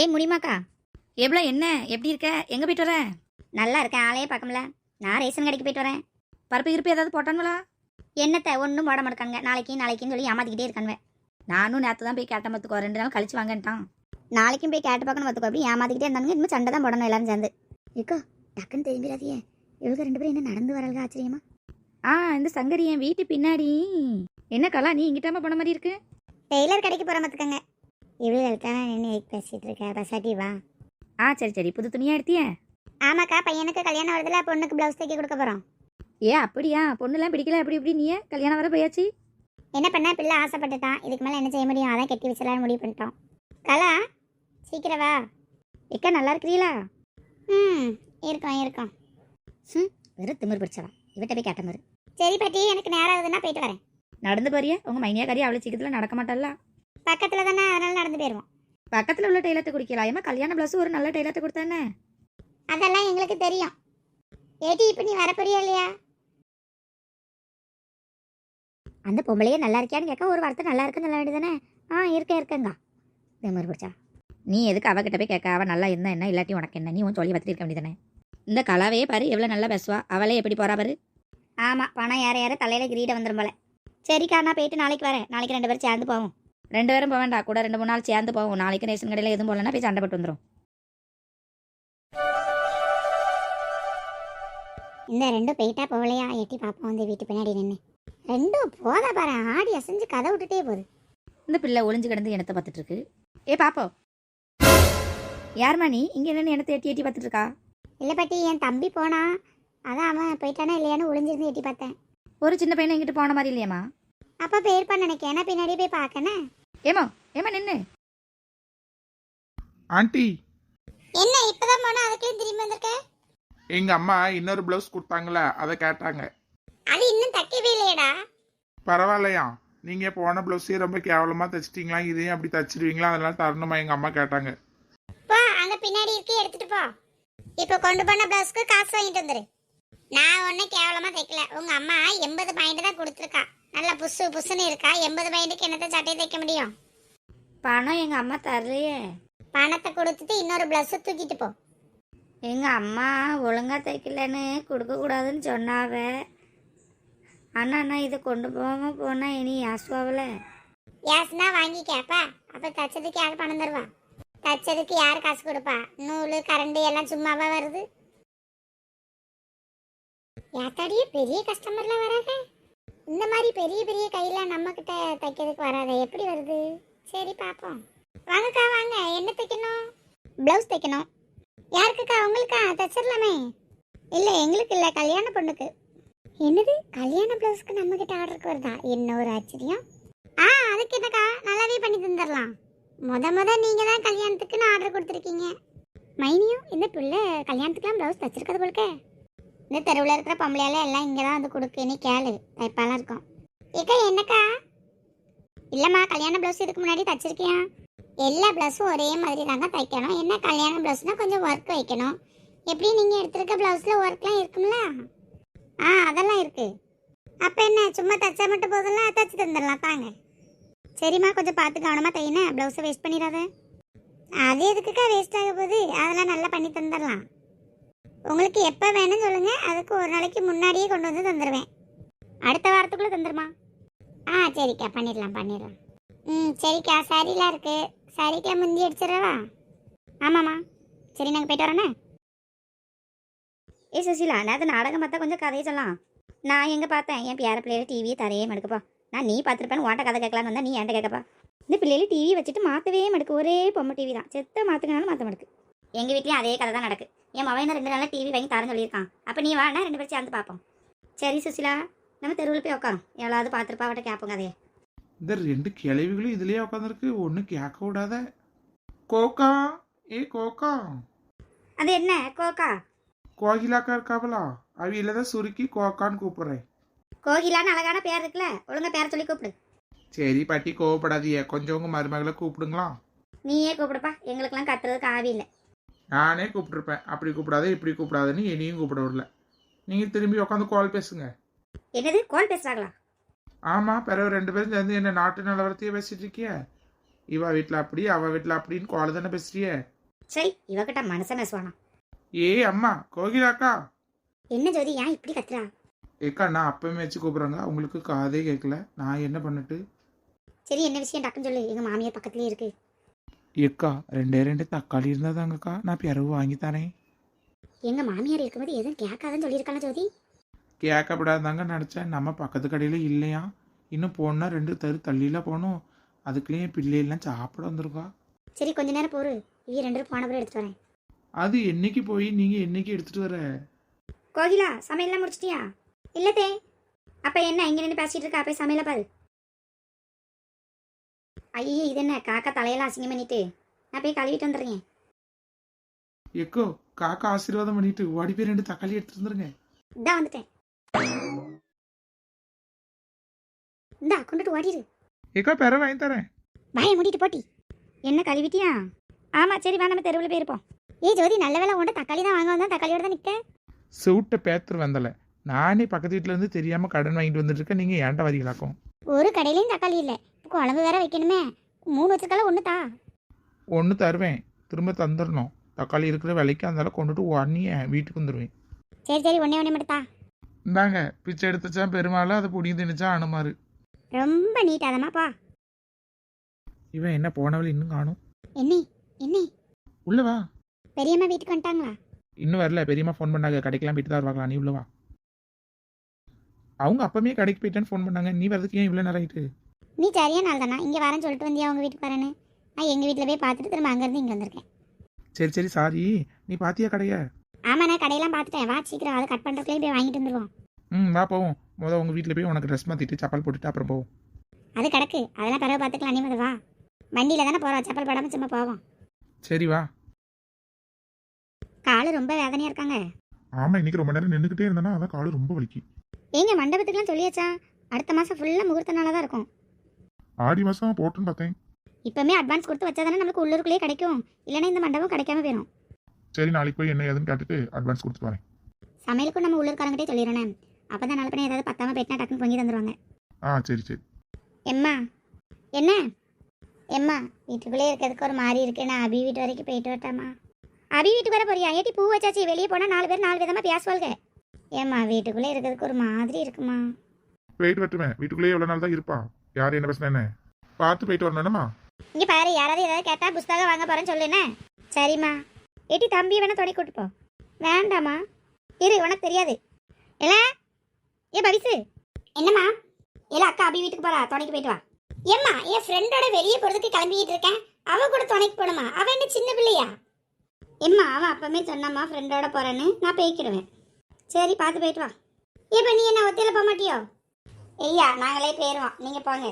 ஏய் முடியுமாக்கா? எவ்வளோ என்ன? எப்படி இருக்க? எங்கே போயிட்டு வர? நல்லா இருக்கேன் ஆளையே பார்க்கல நான் ரேஷன் கடைக்கு போயிட்டு வரேன். பருப்பு இருப்பு ஏதாவது போட்டானுங்களா? என்னத்தை ஒன்றும் போட மாட்டாங்க நாளைக்கு நாளைக்குன்னு சொல்லி ஏமாத்திக்கிட்டே இருக்கானுவ நானும் நேற்று தான் போய் கேட்டேன் பார்த்துக்கோ ரெண்டு நாள் கழிச்சு வாங்கன்ட்டான். நாளைக்கும் போய் கேட்டு பார்க்கணும் பார்த்துக்கோ அப்படி ஏமாத்திக்கிட்டே இருந்தானுங்க. இன்னும் சண்டை தான் போடணும் எல்லாரும் சேர்ந்து. இருக்கோ டக்குன்னு திரும்பிடாதியே இவங்க ரெண்டு பேரும் என்ன நடந்து வரல்க ஆச்சரியமா? ஆ இந்த சங்கரி என் வீட்டு பின்னாடி. என்ன கலா நீ இங்கிட்டாம போன மாதிரி இருக்கு? டெய்லர் கடைக்கு போகிற பார்த்துக்கங்க இவளுக்கு தானே நின்று பேசிகிட்டு இருக்க? பசாட்டி வா. ஆ சரி சரி. புது துணியா எடுத்தியே? ஆமாக்கா பையனுக்கு கல்யாணம் வருதுல பொண்ணுக்கு ப்ளவுஸ் தைக்க கொடுக்க போகிறோம் ஏ அப்படியா? பொண்ணுலாம் பிடிக்கல அப்படி இப்படி நீயே? கல்யாணம் வர போயாச்சு? என்ன பண்ண பிள்ளை ஆசைப்பட்டுட்டான் இதுக்கு மேலே என்ன செய்ய முடியும்? அதான் கட்டி வச்சலான்னு முடிவு பண்ணிட்டோம். கலா சீக்கிரம் வா. இக்கா நல்லா இருக்கிறீங்களா ம் இருக்கோம் இருக்கோம். ம் வெறும் திமிர் பிடிச்சவா இவட்ட போய் கேட்ட மாதிரி. சரி பாட்டி எனக்கு நேரம் ஆகுதுன்னா போயிட்டு வரேன். நடந்து போறியா? உங்க மைனியாக்காரி அவ்வளோ சீக்கிரத்தில் நடக்க மாட்டாளா? பக்கத்தில் தானே அதனால நடந்து போயிடுவோம் பக்கத்தில் உள்ள டெய்லர்ட்ட குடிக்கலாம் ஏமா கல்யாண ப்ளஸ் ஒரு நல்ல டெய்லர்ட்ட கொடுத்தானே? அதெல்லாம் எங்களுக்கு தெரியும். ஏடி இப்போ நீ வரப்போறியா இல்லையா? அந்த பொம்பளையே நல்லா இருக்கியான்னு கேட்க ஒரு வார்த்தை நல்லா இருக்குன்னு சொல்ல வேண்டியதானே ஆ இருக்கேன் இருக்கேங்க. திமிர் பிடிச்சா நீ எதுக்கு அவகிட்ட போய் கேட்க? அவ நல்லா இருந்தா என்ன? இல்லாட்டி உனக்கு என்ன? நீ உன் சொல்லி பார்த்துட்டு இருக்க வேண்டியதானே இந்த கலாவையே பாரு எவ்வளோ நல்லா பேசுவா. அவளே எப்படி போறா பாரு. ஆமாம் பணம் ஏற ஏற தலையில் கிரீட வந்துடும் போல. சரிக்கா நான் போயிட்டு நாளைக்கு வரேன். நாளைக்கு ரெண்டு பேரும் சேர்ந்து போவோம். ரெண்டு பேரும் போக வேண்டாம். கூட ரெண்டு மூணு நாள் சேர்ந்து போவோம். நாளைக்கு ரேஷன் கடையில் எதுவும் போகலன்னா போய் சண்டை போட்டு வந்துடும் இந்த ரெண்டும் போயிட்டா போகலையா? எட்டி பார்ப்போம். வந்து வீட்டு பின்னாடி நின்று ரெண்டும் போத பாரு. ஆடி அசைஞ்சு கதை விட்டுட்டே போகுது. இந்த பிள்ளை ஒளிஞ்சு கிடந்து எனத்தை பார்த்துட்டு இருக்கு? ஏ பாப்போ. யாரும்மா நீ? இங்கே என்னன்னு எனத்தை எட்டி எட்டி பார்த்துட்டு இருக்கா? இல்லை பாட்டி என் தம்பி போனா. அதான் அவன் போயிட்டானா இல்லையான்னு ஒளிஞ்சிருந்து எட்டி பார்த்தேன். ஒரு சின்ன பையனை இங்கிட்டு போன மாதிரி இல்லையாம்மா? அப்போ போயிருப்பான்னு நினைக்கிறேன் ஏன்னா பின்னாடி போய் பார்க்கனே ஏமா ஏமா நின்று ஆண்டி. என்ன இப்பதான் போனா அதுக்குள்ளே திரும்பி வந்திருக்க? எங்க அம்மா இன்னொரு பிளவுஸ் கொடுத்தாங்களே அதை கேட்டாங்க. அது இன்னும் தைக்கவே இல்லையடா. பரவாயில்லையா? நீங்க போன பிளவுஸே ரொம்ப கேவலமா தைச்சிட்டீங்களா? இதையும் அப்படி தச்சிடுவீங்களா அதனால தரணுமா எங்க அம்மா கேட்டாங்க. போ அங்க பின்னாடி இருக்கு எடுத்துட்டு போ. இப்போ கொண்டு போன பிளவுஸ்க்கு காசு வாங்கிட்டு வந்துரு. நான் ஒன்றும் கேவலமா தைக்கல. உங்க அம்மா எண்பது பாயிண்ட் தான் கொடுத்துருக்கா. நல்லா புசு புசுன்னு இருக்கா? எண்பது பாயிண்ட்டுக்கு என்னத்தை சட்டையை தைக்க முடியும்? பணம் எங்கள் அம்மா தரலையே. பணத்தை கொடுத்துட்டு இன்னொரு பிளஸ் தூக்கிட்டு போ. எங்கள் அம்மா ஒழுங்காக தைக்கலன்னு கொடுக்கக்கூடாதுன்னு சொன்னாவ. அண்ணா நான் இதை கொண்டு போகாமல் போனால் இனி யாசுவாவில்? யாசுனா வாங்கி கேப்பா. அப்ப தச்சதுக்கு யார் பணம் தருவா? தச்சதுக்கு யார் காசு கொடுப்பா? நூல் கரண்டு எல்லாம் சும்மாவா வருது? யாத்தாடியே பெரிய கஸ்டமர்லாம் வராங்க. இந்த மாதிரி பெரிய பெரிய கையில நம்ம கிட்ட தைக்கிறதுக்கு வராத. எப்படி வருது? சரி பாப்போம் வாங்கக்கா வாங்க. என்ன தைக்கணும்? பிளவுஸ் தைக்கணும். யாருக்குக்கா? உங்களுக்கா? தச்சிடலாமே. இல்லை எங்களுக்கு இல்லை. கல்யாண பொண்ணுக்கு. என்னது? கல்யாண பிளவுஸ்க்கு நம்ம கிட்ட ஆர்டருக்கு வருதா? என்ன ஒரு ஆச்சரியம். ஆ அதுக்கு என்னக்கா? நல்லாவே பண்ணி தந்துடலாம். முத முத நீங்க தான் கல்யாணத்துக்குன்னு ஆர்டர் கொடுத்துருக்கீங்க. மைனியும் இந்த பிள்ளை கல்யாணத்துக்குலாம் ப்ளவுஸ் தச்சிருக்கிறது போலுக்க. இந்த தெருவில் இருக்கிற பொம்பளையால எல்லாம் இங்கே தான் வந்து கொடுக்குன்னு கேளு. தைப்பாலாம் இருக்கும். ஏக்கா என்னக்கா? இல்லைம்மா கல்யாண ப்ளவுஸ் இதுக்கு முன்னாடி தச்சிருக்கியா? எல்லா ப்ளவுஸும் ஒரே மாதிரி தாங்க தைக்கணும். என்ன கல்யாண ப்ளவுஸ்னால் கொஞ்சம் ஒர்க் வைக்கணும். எப்படி நீங்கள் எடுத்திருக்க ப்ளவுஸில் ஒர்க்லாம் இருக்கும்ல? ஆ அதெல்லாம் இருக்குது அப்போ என்ன சும்மா தச்சா மட்டும் போதும்ல? தச்சு தந்துடலாம் தாங்க. சரிம்மா கொஞ்சம் பார்த்து கவனமாக தையினேன் ப்ளவுஸை வேஸ்ட் பண்ணிடாத. அது எதுக்குக்கா வேஸ்ட் ஆக போகுது? அதெல்லாம் நல்லா பண்ணி தந்துடலாம். உங்களுக்கு எப்போ வேணும்னு சொல்லுங்கள் அதுக்கு ஒரு நாளைக்கு முன்னாடியே கொண்டு வந்து தந்துடுவேன் அடுத்த வாரத்துக்குள்ளே தந்துடுமா ஆ சரிக்கா. பண்ணிடலாம் பண்ணிடலாம். ம் சரிக்கா. சாரிலாம் இருக்குது சாரிக்கெலாம் முந்தி அடிச்சிடவா ஆமாம்மா. சரி நாங்கள் போயிட்டு வரோண்ணே. ஏ சுசிலா அது நாடகம் பார்த்தா கொஞ்சம் கதையை சொல்லலாம். நான் எங்கே பார்த்தேன்? என் பேர பிள்ளையில டிவியை தரையே மடுக்கப்பா நான் நீ பார்த்துருப்பேன் ஓட்ட கதை கேட்கலான்னு வந்தால் நீ என்கிட்ட கேட்கப்பா. இந்த பிள்ளையில டிவி வச்சுட்டு மாற்றவே மடுக்கு. ஒரே பொம்மை டிவி தான். செத்த மாற்றுக்கனாலும் மாற்ற மடுக்கு. எங்கள் வீட்லேயும் அதே கதை தான் நடக்கு. என் மவன் ரெண்டு நாளாக டிவி வாங்கி தரேன்னு சொல்லியிருக்கான். அப்போ நீ வாடா ரெண்டு பேரும் சேர்ந்து பார்ப்போம். சரி சுசிலா நம்ம தெருவில் போய் உட்காரோம். எவ்வளோது பார்த்துருப்பா அவட்ட கேட்போம் கதையை. இந்த ரெண்டு கிளவிகளும் இதுலயே உட்காந்துருக்கு ஒன்றும் கேட்க விடாத. கோக்கா ஏ கோக்கா அது என்ன கோகா? கோகிலாக்கா இருக்காவலா அவியில தான் சுருக்கி கோக்கான்னு கூப்பிடுறேன். கோகிலான்னு அழகான பேர் இருக்குல்ல? ஒழுங்கா பேரை சொல்லி கூப்பிடு. சரி பாட்டி கோவப்படாதீங்க. கொஞ்சம் உங்க மருமகளை கூப்பிடுங்களா? நீயே கூப்பிடுப்பா. எங்களுக்கெல்லாம் கத்துறதுக்கு ஆவி இல்லை. நானே கூப்பிட்டுருப்பேன். அப்படி கூப்பிடாத இப்படி கூப்பிடாதன்னு என்னையும் கூப்பிட விடல. நீங்க திரும்பி உட்காந்து கால் பேசுங்க. என்னது? கோல் பேசுகிறாங்களா ஆமா பிறகு ரெண்டு பேரும் சேர்ந்து என்ன நாட்டு நிலவரத்தையே பேசிட்டு இருக்கிய? இவ வீட்டில் அப்படி அவ வீட்டில் அப்படின்னு கோலை தானே பேசுறியே? சரி இவகிட்ட மனசை பேசுவானா ஏய் அம்மா கோகிலாக்கா. என்ன ஜோதி ஏன் இப்படி கத்துறா? ஏக்கா நான் அப்பவே வச்சு கூப்பிட்றாங்க. உங்களுக்கு காதே கேட்கல நான் என்ன பண்ணிட்டு? சரி என்ன விஷயம் டக்குன்னு சொல்லு. எங்க மாமியார் பக்கத்துலயே இருக்கு. ஏக்கா ரெண்டே ரெண்டு தக்காளி இருந்தாதாங்கக்கா. நான் பிறகு வாங்கி தரேன். எங்க மாமியார் இருக்கும்போது எதுவும் கேட்காதுன்னு சொல்லியிருக்காங்க ஜோதி? கேட்கப்படாதாங்க நினச்சேன். நம்ம பக்கத்து கடையில் இல்லையா? இன்னும் போனால் ரெண்டு தெரு தள்ளியில் போகணும். அதுக்குள்ளேயே பிள்ளையெல்லாம் சாப்பிட வந்திருக்கா. சரி கொஞ்ச நேரம் போரு இவ ரெண்டு பேரும் போன பிறகு எடுத்துட்டு வரேன். அது என்னைக்கு போய் நீங்கள் என்னைக்கு எடுத்துகிட்டு வர? கோகிலா சமையல்லாம் முடிச்சிட்டியா? இல்லத்தே. அப்ப என்ன இங்க நின்று பேசிட்டு இருக்கா? போய் சமையல பாரு. ஐயோ இது என்ன? காக்கா தலையெல்லாம் அசிங்கம் பண்ணிட்டு. நான் போய் கழுவிட்டு வந்துடுறேன். எக்கோ காக்கா ஆசீர்வாதம் பண்ணிட்டு ஓடி போய் ரெண்டு தக்காளி எடுத்துட்டு வந்துருங்க. இந்தா வந்துட்டேன். இந்தா கொண்டுட்டு ஓடிடு ஏக்கா பெற வாங்கி தரேன். வாயை மூடிட்டு போட்டி. என்ன கழுவிட்டியா? ஆமா சரி வா நம்ம தெருவில் போயிருப்போம் ஏய் ஜோதி நல்ல வேலை உண்ட தக்காளி தான் வாங்க வந்தா தக்காளியோட தான் நிக்க செவிட்ட பேத்துரு வந்தல. நானே பக்கத்து வீட்டுல இருந்து தெரியாம கடன் வாங்கிட்டு வந்துட்டு இருக்கேன். நீங்க ஏன்டா வரீங்களாக்கும்? ஒரு கடையிலையும் தக்காளி இல்லை. குழம்பு வேற வைக்கணுமே. மூணு வச்சிருக்கால ஒன்று தா ஒன்று தருவேன். திரும்ப தந்துடணும் தக்காளி இருக்கிற விலைக்கு அதனால கொண்டுட்டு உடனே வீட்டுக்கு வந்துடுவேன் சரி சரி ஒன்னே ஒன்னே மட்டும் தா இந்தாங்க பிச்சை எடுத்துச்சா பெருமாள் அதை புடிங்கி திணிச்சா அனுமாரு. ரொம்ப நீட்டாதமாப்பா இவன் என்ன போனவள் இன்னும் காணும்? என்ன என்ன. உள்ள வா. பெரியம்மா வீட்டுக்கு வந்துட்டாங்களா? இன்னும் வரல. பெரியம்மா ஃபோன் பண்ணாங்க. கடைக்கெல்லாம் போயிட்டு தான் வருவாங்களா? நீ உள்ள வா. அவங்க அப்பமே கடைக்கு போயிட்டேன்னு ஃபோன் பண்ணாங்க. நீ வரதுக்கு ஏன் இவ்வளோ நேரம் ஆயிட்டு? நீ சரியா நாள் தானா இங்கே வரேன்னு சொல்லிட்டு வந்தியா உங்கள் வீட்டுக்கு வரேன்னு? நான் எங்கள் வீட்டில் போய் பார்த்துட்டு திரும்ப அங்கேருந்து இங்கே வந்திருக்கேன். சரி சரி சாரி. நீ பாத்தியா கடைய? ஆமா நான் கடையெல்லாம் பார்த்துட்டேன். வா சீக்கிரம் அதை கட் பண்ணுறதுலேயே போய் வாங்கிட்டு வந்துடுவோம் ம் வா போவோம். முத உங்கள் வீட்டில் போய் உனக்கு ட்ரெஸ் மாற்றிட்டு சப்பல் போட்டுட்டு அப்புறம் போவோம். அது கிடக்கு. அதெல்லாம் பிறகு பார்த்துக்கலாம். நீ வந்து வா. வண்டியில் தானே போகிறோம் செப்பல் படாமல் சும்மா போவோம். சரி வா. காலு ரொம்ப வேதனையாக இருக்காங்க. ஆமாம் இன்னைக்கு ரொம்ப நேரம் நின்றுக்கிட்டே இருந்தேன்னா அதான் காலு ரொம்ப வலிக்கு. ஏங்க மண்டபத்துக்குலாம் சொல்லியாச்சா? அடுத்த மாதம் ஃபுல்லாக முகூர்த்த நாளாக தான் இருக்கும். ஆடி மாதம் போட்டுன்னு பார்த்தேன். இப்போமே அட்வான்ஸ் கொடுத்து வச்சா தானே நம்மளுக்கு உள்ளூருக்குள்ளேயே கிடைக்கும். இல்லைன்னா இந்த மண்டபம் கிடைக்காம போயிடும் சரி நாளைக்கு போய் என்ன ஏதுன்னு கேட்டுட்டு அட்வான்ஸ் கொடுத்துட்டு வரேன். சமையலுக்கும் நம்ம உள்ளூர்காரங்கிட்டே சொல்லிடுறேன் அப்போ தான் நாளை பண்ணி ஏதாவது பத்தாம போயிட்டுனா டக்குன்னு பொங்கி தந்துருவாங்க. ஆ சரி சரி. எம்மா என்ன? எம்மா வீட்டுக்குள்ளே இருக்கிறதுக்கு ஒரு மாதிரி இருக்கு. நான் அபி வீட்டு வரைக்கும் போயிட்டு வரட்டாமா அபி வீட்டுக்கு வர போறியா? ஏட்டி பூ வச்சாச்சு. வெளியே போனால் நாலு பேர் நாலு விதமாக பேசுவாள்க. ஏம்மா வீட்டுக்குள்ளே இருக்கிறதுக்கு ஒரு மாதிரி இருக்குமா? போயிட்டு வரட்டுமே. வீட்டுக்குள்ளேயே எவ்வளோ நாள் தான் இருப்பா? யார் என்ன பேசுனா பார்த்து போயிட்டு வரணும்மா இங்க பாரு யாராவது ஏதாவது கேட்டால் புஸ்தகம் வாங்க போறேன்னு சொல்லுண்ணே சரிம்மா. ஏட்டி தம்பி வேணா துணை கூட்டு போ. வேண்டாம்மா. இரு உனக்கு தெரியாது. இல்ல ஏ பவிசு. என்னம்மா? இல்ல அக்கா அபி வீட்டுக்கு போறா துணைக்கு போயிட்டு வா. ஏம்மா என் ஃப்ரெண்டோட வெளியே போறதுக்கு கிளம்பிக்கிட்டு இருக்கேன். அவ கூட துணைக்கு போகணுமா? அவன் என்ன சின்ன பிள்ளையா? எம்மா அவன் அப்பமே சொன்னம்மா ஃப்ரெண்டோட போறேன்னு. நான் பேய்க்கிடுவேன். சரி பார்த்து போயிட்டு வா. ஏப்பா நீ என்ன ஒத்தையில போக மாட்டியோ? ஐயா நாங்களே போயிடுவோம் நீங்கள் போங்க.